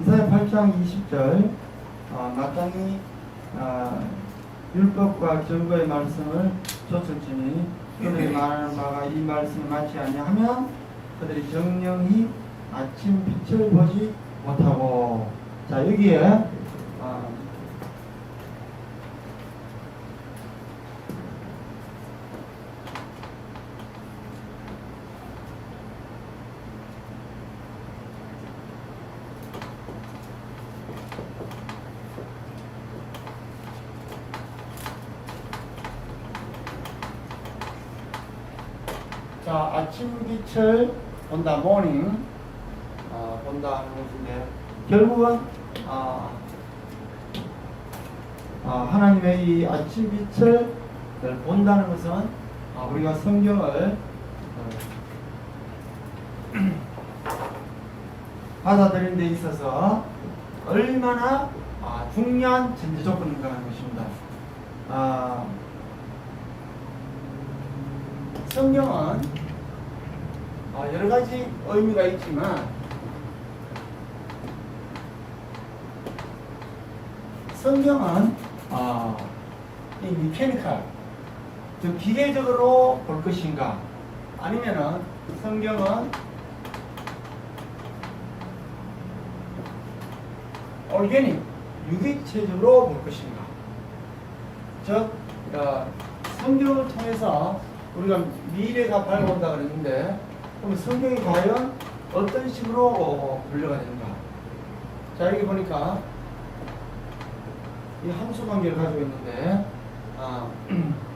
이사야 8장 20절 어, 마땅히 어, 율법과 증거의 말씀을 쫓을지니 그들이 말하는 바가 이 말씀에 맞지 아니하면 그들이 정령히 아침 빛을 보지 못하고. 자 여기에 어, 자 아침 빛을 본다 모닝 어, 본다 하는 것인데 결국은 어, 어, 하나님의 이 아침 빛을 본다는 것은 어, 우리가 성경을 어, 받아들이는 데 있어서 얼마나 아, 중요한 전제 조건인가 하는 것입니다. 아, 성경은 어, 여러 가지 의미가 있지만 성경은 어, 이 미케니컬 즉 기계적으로 볼 것인가? 아니면은 성경은 올게닉 유기체적으로 볼 것인가? 즉 어, 성경을 통해서 우리가 미래가 밝아온다 그랬는데 그럼 성경이 과연 어떤 식으로 어, 분류가 되는가? 자 여기 보니까 이 함수 관계를 가지고 있는데 아,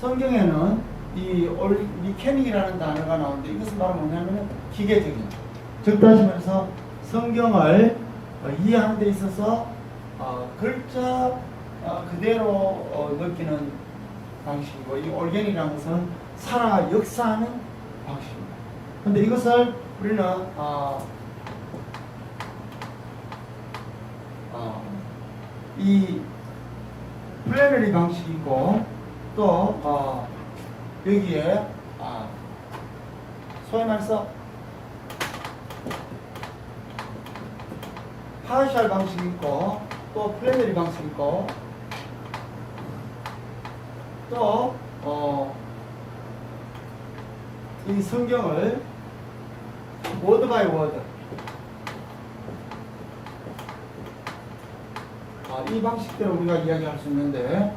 성경에는 이 올, 미케닉이라는 단어가 나오는데 이것은 바로 뭐냐면 기계적인 즉 다시 말해서 성경을 어, 이해하는 데 있어서 어, 글자 어, 그대로 어, 느끼는 방식이고 이 올겐이라는 것은 살아 역사하는 방식입니다. 근데 이것을 우리는 어, 어, 이 플래너리 방식이 있고 또 어, 여기에 아, 소위 말해서 파셜 방식이 있고 또 플래너리 방식이 있고. 또 어, 이 성경을 워드 바이 워드 아, 이 방식대로 우리가 이야기할 수 있는데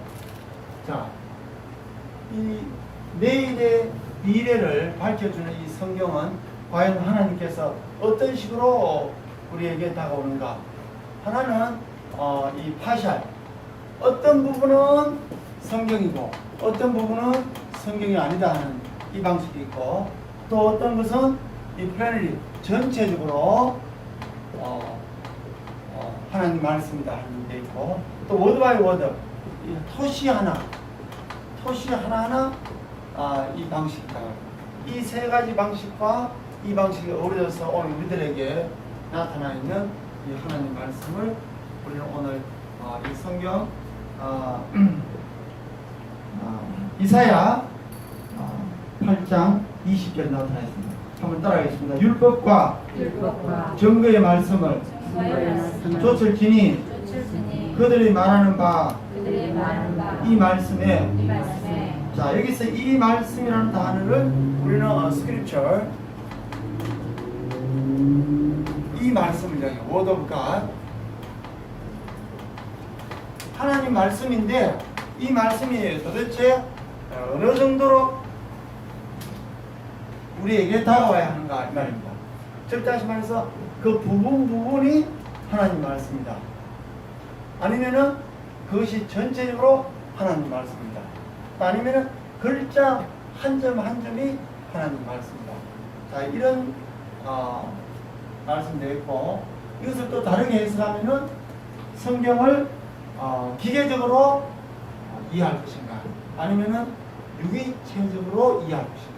자, 이 내일의 미래를 밝혀주는 이 성경은 과연 하나님께서 어떤 식으로 우리에게 다가오는가? 하나는 어, 이 파샬 어떤 부분은 성경이고 어떤 부분은 성경이 아니다 하는 이 방식이 있고 또 어떤 것은 이 플래닛 전체적으로 어, 어, 하나님 말씀이다 하는 게 있고 또 워드 바이 워드 이 토시 하나 토시 하나하나 아, 이 방식이다. 이 세 가지 방식과 이 방식이 어우러져서 오늘 우리들에게 나타나 있는 이 하나님 말씀을 우리는 오늘 어, 이 성경 어, 어, 이사야 어, 8장 20절 나타나 있습니다. 한번 따라하겠습니다. 율법과 율법과 정거의 말씀을 쫓을지니 그들이 말하는 바 이 말씀에 말씀에 자 여기서 이 말씀이라는 단어를 우리는 어, 스크립처 이 말씀을 이야기해요. Word of God 하나님 말씀인데 이 말씀이 도대체 어느 정도로 우리에게 다가와야 하는가 이 말입니다. 즉 다시 말해서 그 부분 부분이 하나님 말씀이다. 아니면은 그것이 전체적으로 하나님 말씀입니다. 아니면은 글자 한 점 한 점이 하나님 말씀입니다. 자 이런 어, 말씀되어 있고 이것을 또 다르게 해석하면은 성경을 어, 기계적으로 어, 이해할 것인가? 아니면은 유기체적으로 이해할 것인가?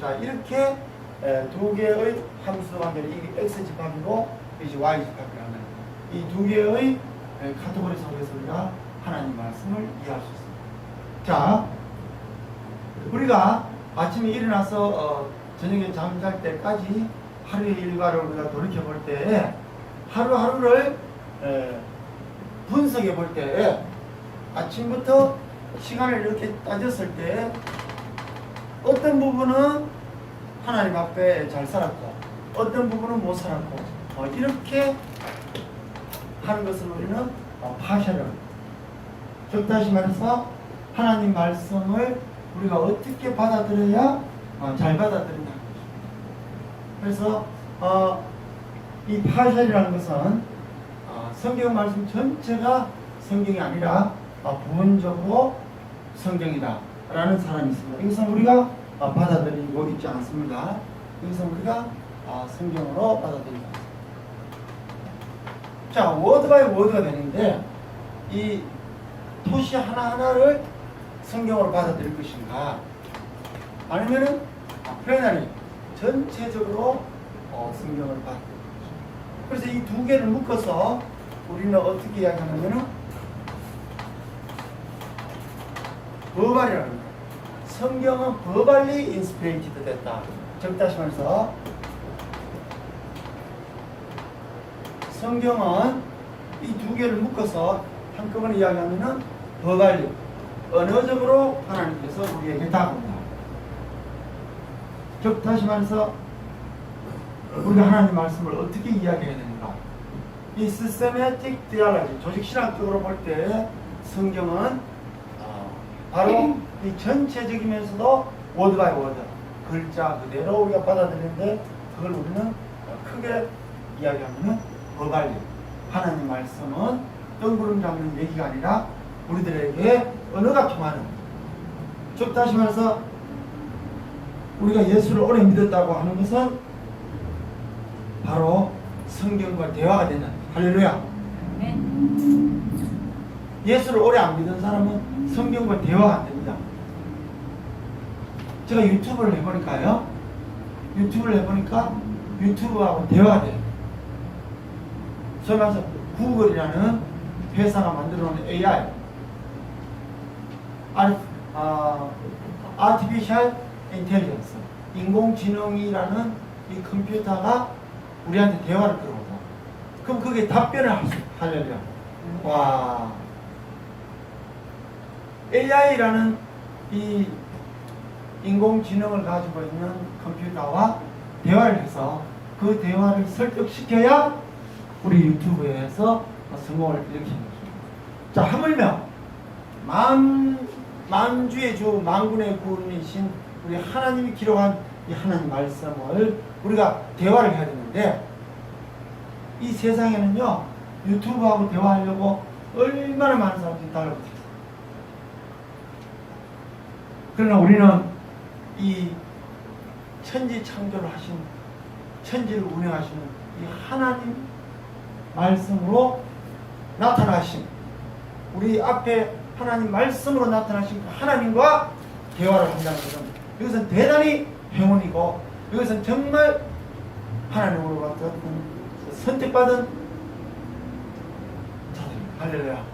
자 이렇게 에, 두 개의 함수 관계를 이게 x 집합이고 이것이 y 집합이라는 이 두 개의 에, 카테고리 속에서 우리가 하나님 말씀을 이해할 수 있습니다. 자, 우리가 아침에 일어나서 어, 저녁에 잠잘 때까지 하루의 일과를 우리가 돌이켜 볼때 하루하루를 에, 분석해 볼때 아침부터 시간을 이렇게 따졌을 때 어떤 부분은 하나님 앞에 잘 살았고 어떤 부분은 못 살았고 어, 이렇게 하는 것을 우리는 어, 파샤를 즉 다시 말해서 하나님 말씀을 우리가 어떻게 받아들여야 어, 잘 받아들인다 그래서 어, 이 파샬이라는 것은 어, 성경 말씀 전체가 성경이 아니라 어, 부분적으로 성경이다 라는 사람이 있습니다. 이것은 우리가 어, 받아들이고 있지 않습니다. 이것은 우리가 어, 성경으로 있습니다. 자, 워드 바이 워드가 되는데 이 토시 하나하나를 성경으로 받아들일 것인가 아니면은 플레나리 전체적으로 어, 성경을 것인가 그래서 이 두 개를 묶어서 우리는 어떻게 이야기하냐면은 버발이라는 거예요. 성경은 버발리 인스피레이티드 됐다. 즉 다시 말해서 성경은 이 두 개를 묶어서 한꺼번에 이야기하면은 버발리 언어적으로 하나님께서 우리에게 다가 즉 다시 말해서 우리가 하나님 말씀을 어떻게 이야기해야 되는가? 이 시스테매틱 디알로지 조직 신학적으로 볼 때 성경은 어, 바로 이 전체적이면서도 워드 바이 워드 글자 그대로 우리가 받아들이는데 그걸 우리는 크게 이야기하면은 버발리 하나님 말씀은 뜬구름 잡는 얘기가 아니라 우리들에게 언어가 통하는 즉 다시 말해서 우리가 예수를 오래 믿었다고 하는 것은 바로 성경과 대화가 되는 할렐루야. 예수를 오래 안 믿은 사람은 성경과 대화가 안 됩니다. 제가 유튜브를 해보니까요. 유튜브를 해보니까 유튜브하고 대화가 돼요. 소위 말해서 구글이라는 회사가 만들어 놓은 AI, 아, 아, Artificial Intelligence, 인공지능이라는 이 컴퓨터가 우리한테 대화를 끌어오다. 그럼 그게 답변을 하려면, 와, AI라는 이 인공지능을 가지고 있는 컴퓨터와 대화를 해서 그 대화를 설득시켜야 우리 유튜브에서 성공을 일으키는 것입니다. 자, 하물며 만 만주의 주 만군의 구원이신 우리 하나님이 기록한 이 하나님 말씀을 우리가 대화를 해야 되는데 이 세상에는요 유튜브하고 대화하려고 얼마나 많은 사람들이 달라붙어 있어요. 그러나 우리는 이 천지 창조를 하신 천지를 운영하시는 이 하나님 말씀으로 나타나신 우리 앞에 하나님 말씀으로 나타나신 그 하나님과 대화를 한다는 것은 이것은 대단히 행운이고 이것은 정말 하나님으로부터 선택받은 자들 할렐루야.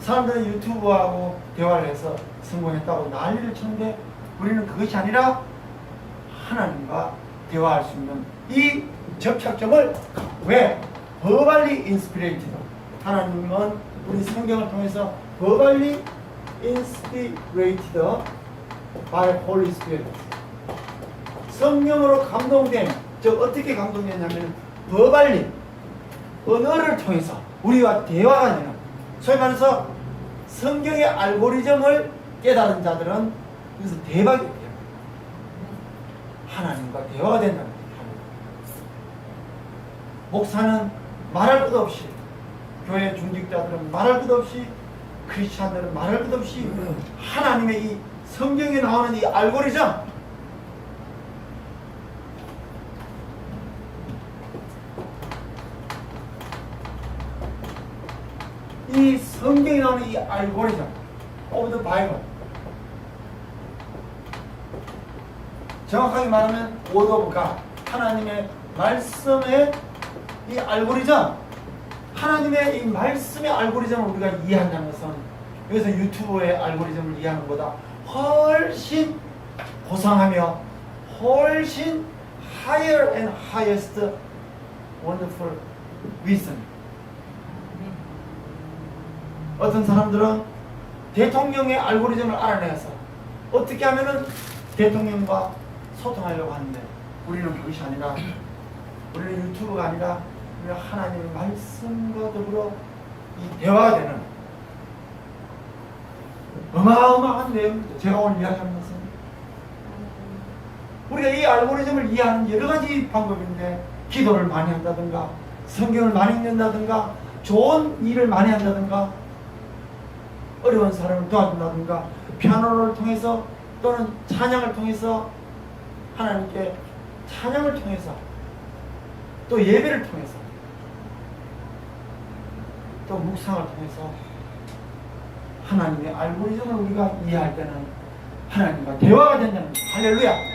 사람들은 유튜브하고 대화를 해서 성공했다고 난리를 치는데 우리는 그것이 아니라 하나님과 대화할 수 있는 이 접착점을 왜? 버발리 인스피레이티드 하나님은 우리 성경을 통해서 버발리 인스피레이티드 by Holy Spirit 성령으로 감동된 즉 어떻게 감동됐냐면 버발리 언어를 통해서 우리와 대화가 되는 소위 말해서 성경의 알고리즘을 깨달은 자들은 여기서 대박이 돼요. 하나님과 대화가 된다는 거예요. 목사는 말할 것 없이 교회 중직자들은 말할 것 없이 크리스찬들은 말할 것 없이 하나님의 이 성경에 나오는 이 알고리즘. 이 성경에 나오는 이 알고리즘. 오브 더 바이블 정확하게 말하면 워드 오브 가 하나님의 말씀의 이 알고리즘. 하나님의 이 말씀의 알고리즘을 우리가 이해한다는 것은 여기서 유튜브의 알고리즘을 이해하는 것보다 훨씬 고상하며 훨씬 higher and highest wonderful wisdom. 어떤 사람들은 대통령의 알고리즘을 알아내서 어떻게 하면은 대통령과 소통하려고 하는데 우리는 그것이 아니라 우리는 유튜브가 아니라 우리는 하나님의 말씀과 더불어 이 대화가 되는 어마어마한 내용입니다. 제가 오늘 이야기하는 것은 우리가 이 알고리즘을 이해하는 여러 가지 방법인데 기도를 많이 한다든가 성경을 많이 읽는다든가 좋은 일을 많이 한다든가 어려운 사람을 도와준다든가 피아노를 통해서 또는 찬양을 통해서 하나님께 찬양을 통해서 또 예배를 통해서 또 묵상을 통해서 하나님의 알고리즘을 우리가 이해할 때는 하나님과 대화가 된다는 거예요. 할렐루야.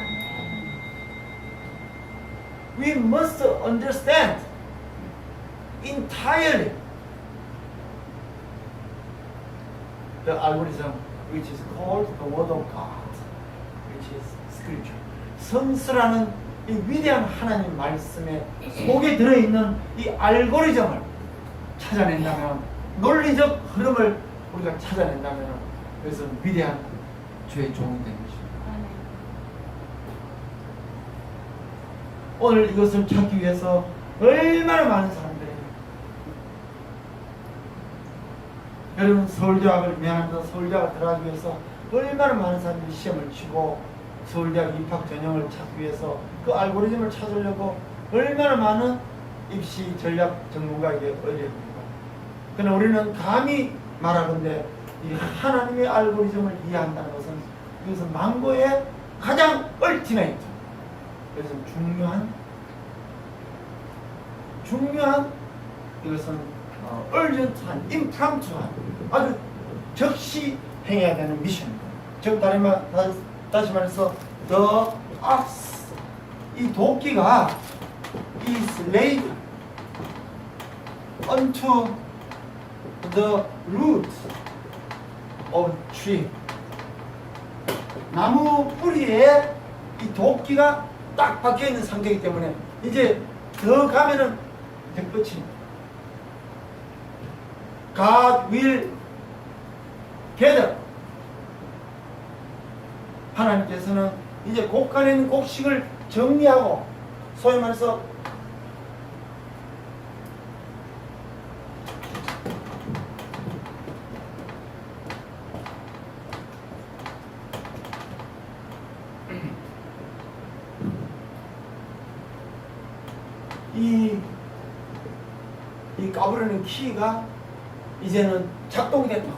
We must understand entirely the algorithm which is called the Word of God, which is Scripture. 성스라는 이 위대한 하나님 말씀의 속에 들어있는 이 알고리즘을 찾아낸다면 논리적 흐름을 우리가 찾아낸다면 그것은 위대한 죄의 종이 되는 것입니다. 오늘 이것을 찾기 위해서 얼마나 많은 사람들이 여러분 서울대학을 미안합니다 서울대학을 들어가기 위해서 얼마나 많은 사람들이 시험을 치고 서울대학 입학 전형을 찾기 위해서 그 알고리즘을 찾으려고 얼마나 많은 입시 전략 전문가에게 의뢰합니다. 그러나 우리는 감히 말하건대 이 하나님의 알고리즘을 이해한다는 것은 이것은 망고의 가장 얼티메이트 그래서 중요한 중요한 이것은 어, urgent한, 임프람투한 아주 즉시 행해야 되는 미션입니다. 즉 다른 말 다- 다시 말해서 the ox 이 도끼가 is laid unto the root of tree 나무 뿌리에 이 도끼가 딱 박혀 있는 상태이기 때문에 이제 더 가면은 이제 끝입니다. God will gather. 하나님께서는 이제 곡간에 있는 곡식을 정리하고 소위 말해서 이, 이 키가 이제는 작동이 됐다.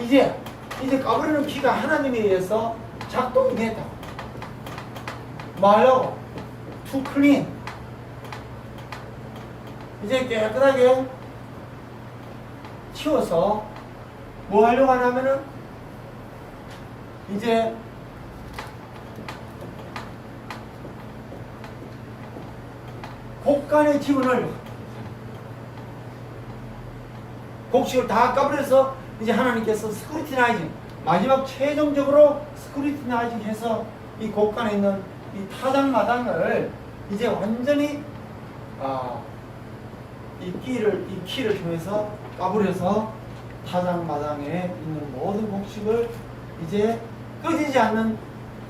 이제, 이제 까부르는 키가 하나님에 의해서 작동이 됐다. 말로, to clean. 이제 깨끗하게 치워서 뭐 하려고 하냐면은 이제 곡간의 기운을 곡식을 다 까버려서 이제 하나님께서 스크루티나이징 마지막 최종적으로 스크루티나이징 해서 이 곡간에 있는 이 타당 마당을 이제 완전히 아, 이 끼를 이 키를 통해서 까버려서 타당마당에 있는 모든 곡식을 이제 꺼지지 않는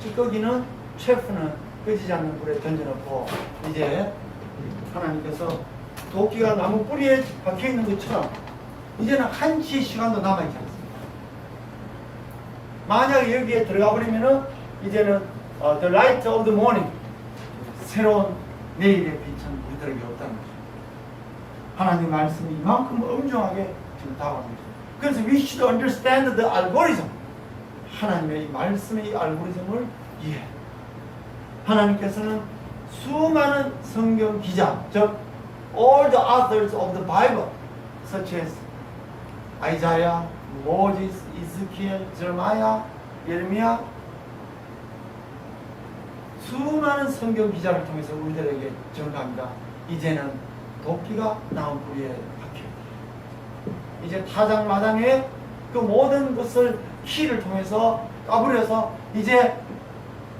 찌꺼기는 체프는 꺼지지 않는 불에 던져놓고 이제 하나님께서 도끼가 나무 뿌리에 박혀 있는 것처럼 이제는 한치 시간도 남아있지 않습니다. 만약에 여기에 들어가 버리면은 이제는 어, the light of the morning 새로운 내일의 빛은 우리들에게 없다는 거죠. 하나님 말씀이 이만큼 엄중하게 지금 다가옵니다. 그래서 we should understand the algorithm. 하나님의 이 말씀의 이 알고리즘을 이해. 하나님께서는 수많은 성경 기자, 즉 all the authors of the Bible, such as Isaiah, Moses, Ezekiel, Jeremiah, 예레미야, 수많은 성경 기자를 통해서 우리들에게 전가합니다. 이제는 도끼가 나온 뿌리에 박혀. 이제 타장 마당에 그 모든 것을 키를 통해서 까부려서 이제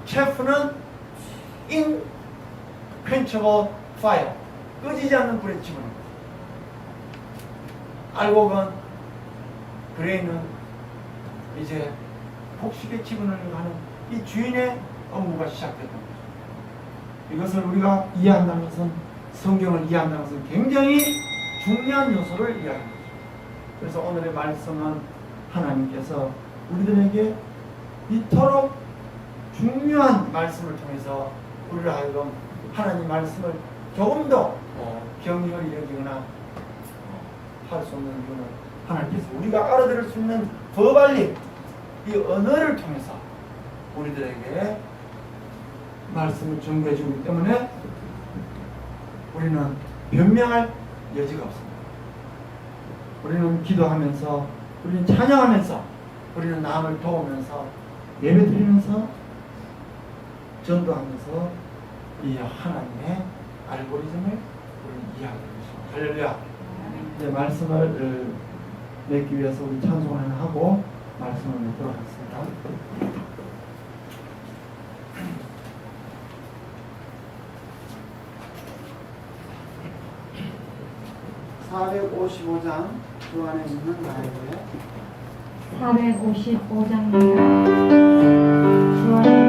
셰프는 inquenchable fire 꺼지지 않는 불에 집어넣는 거예요. 알고 보면 그레이는 이제 폭식에 집어넣으려고 하는 이 주인의 업무가 시작됐던 거죠. 이것을 우리가 이해한다는 것은 성경을 이해한다는 것은 굉장히 중요한 요소를 이해하는 거죠. 그래서 오늘의 말씀은 하나님께서 우리들에게 이토록 중요한 말씀을 통해서 우리를 하여금 하나님 말씀을 조금 더 어, 경휼히 여기거나 어, 할수 없는 이유는 하나님께서 우리가 알아들을 수 있는 버발리 이 언어를 통해서 우리들에게 말씀을 전개해 주기 때문에 우리는 변명할 여지가 없습니다. 우리는 기도하면서 우리는 찬양하면서 우리는 남을 도우면서 예배 드리면서 전도하면서 이 하나님의 알고리즘을 우리는 이해하게 되죠. 할렐루야. 이제 말씀을 어, 맺기 위해서 우리 찬송을 하나 하고 말씀을 맺도록 하겠습니다. 455장 그 안에 있는 나에게 455장입니다. 주 안에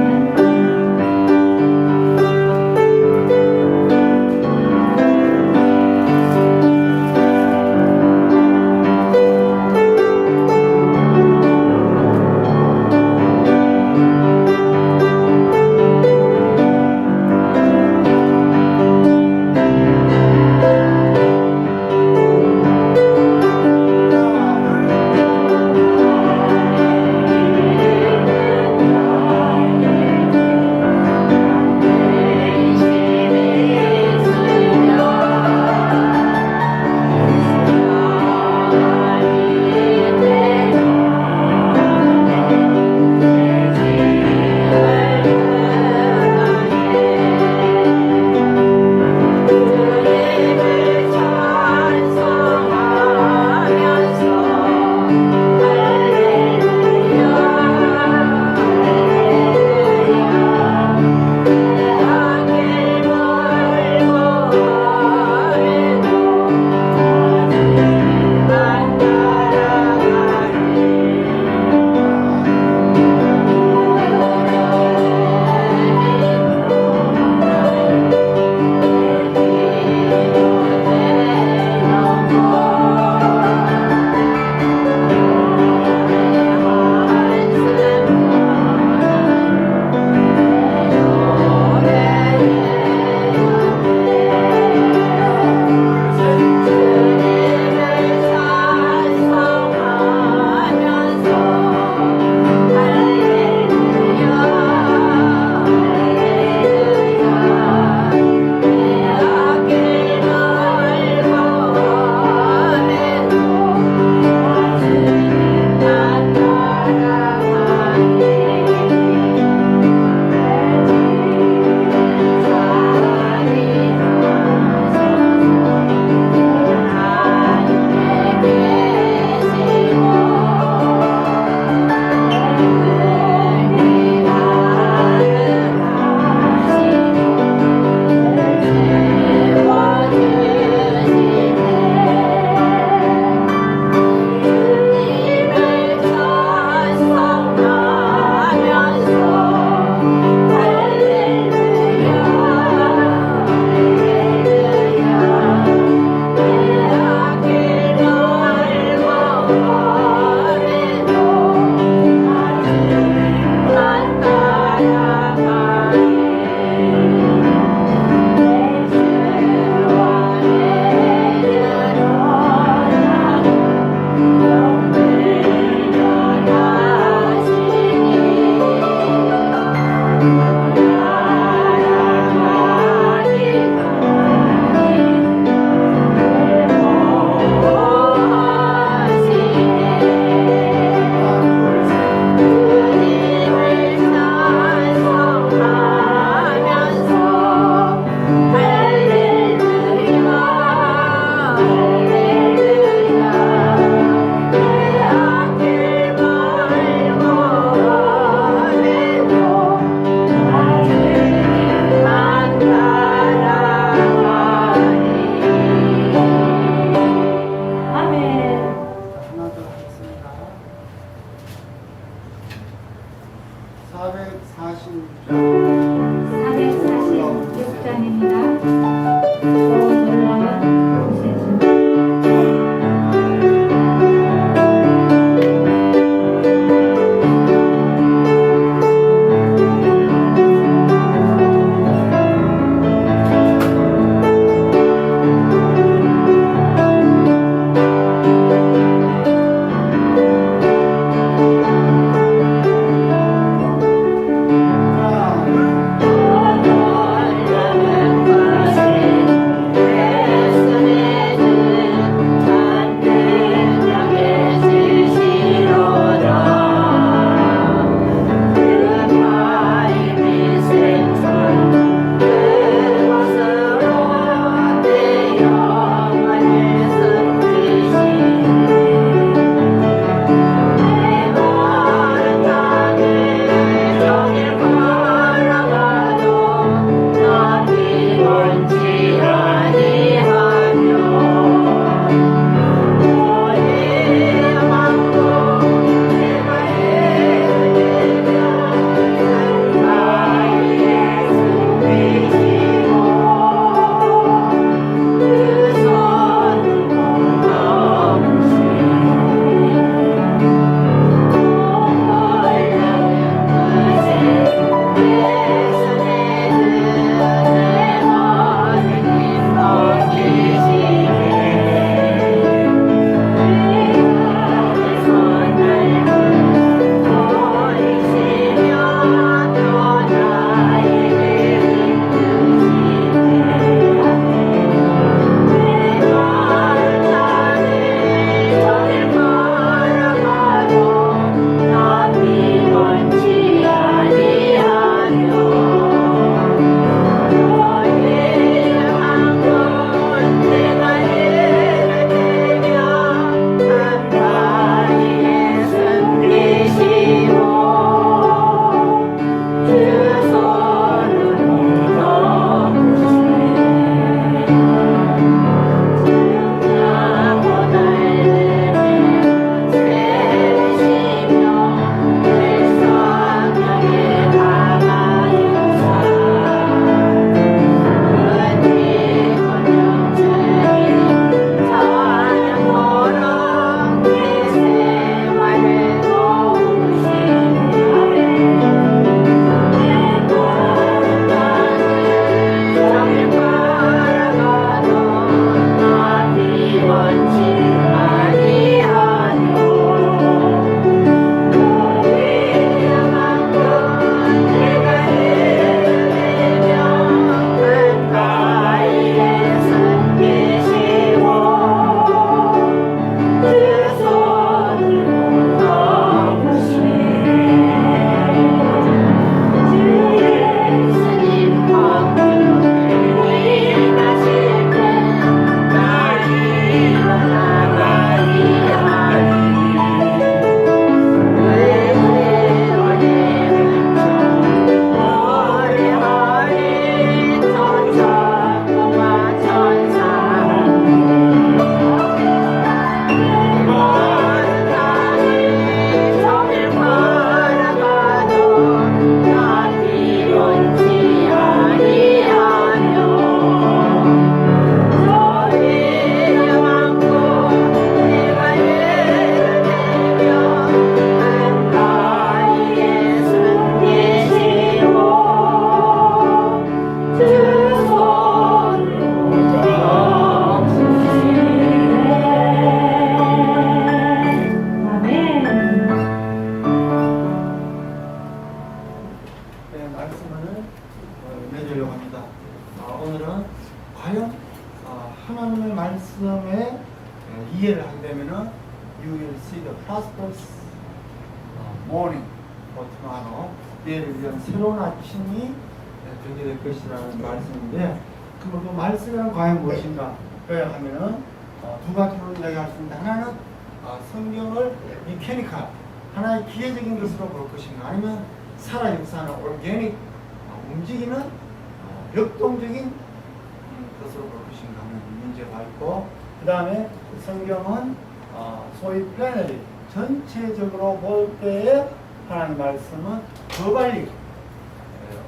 것인가 하는 문제가 있고 그 다음에 성경은 어, 소위 플래너리 전체적으로 볼 때에 하나님 말씀은 더 빨리 에,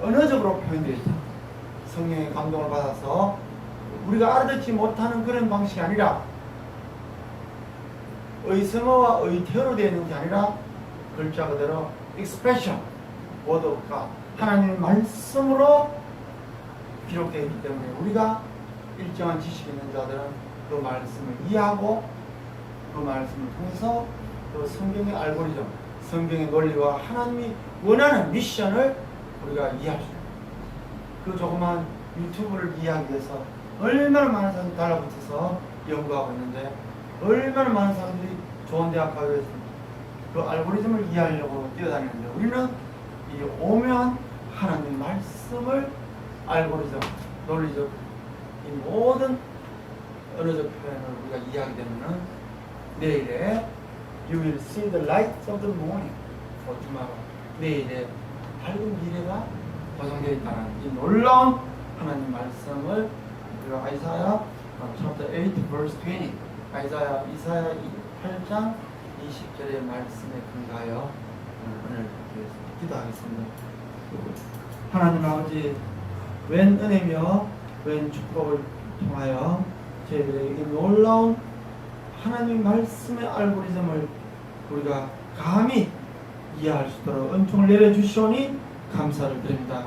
언어적으로 표현되어. 성령의 감동을 받아서 우리가 알아듣지 못하는 그런 방식이 아니라 의성어와 의태어로 되어 있는 게 아니라 글자 그대로 expression, word가 하나님의 말씀으로 기록되어 있기 때문에 우리가 일정한 지식이 있는 자들은 그 말씀을 이해하고 그 말씀을 통해서 그 성경의 알고리즘, 성경의 논리와 하나님이 원하는 미션을 우리가 이해할 수 있다. 그 조그만 유튜브를 이해하기 위해서 얼마나 많은 사람들이 달라붙어서 연구하고 있는데 얼마나 많은 사람들이 좋은 대학 가기 위해서 그 알고리즘을 이해하려고 뛰어다니는데 우리는 이 오묘한 하나님 말씀을 알고리즘, 논리적 이 모든 언어적 표현을 우리가 이해하게 되면은 내일에 You will see the light of the morning for. 내일에 밝은 미래가 보장되어 있다는 이 놀라운 하나님 말씀을 우리가 아이사야 어, chapter 8 verse 20 아이사야 이사야 8장 20절의 말씀에 근거하여 오늘 기도하겠습니다. 하나님 아버지 웬 은혜며 웬 축복을 통하여 저희들에게 이 놀라운 하나님 말씀의 알고리즘을 우리가 감히 이해할 수 있도록 은총을 내려주시오니 감사를 드립니다.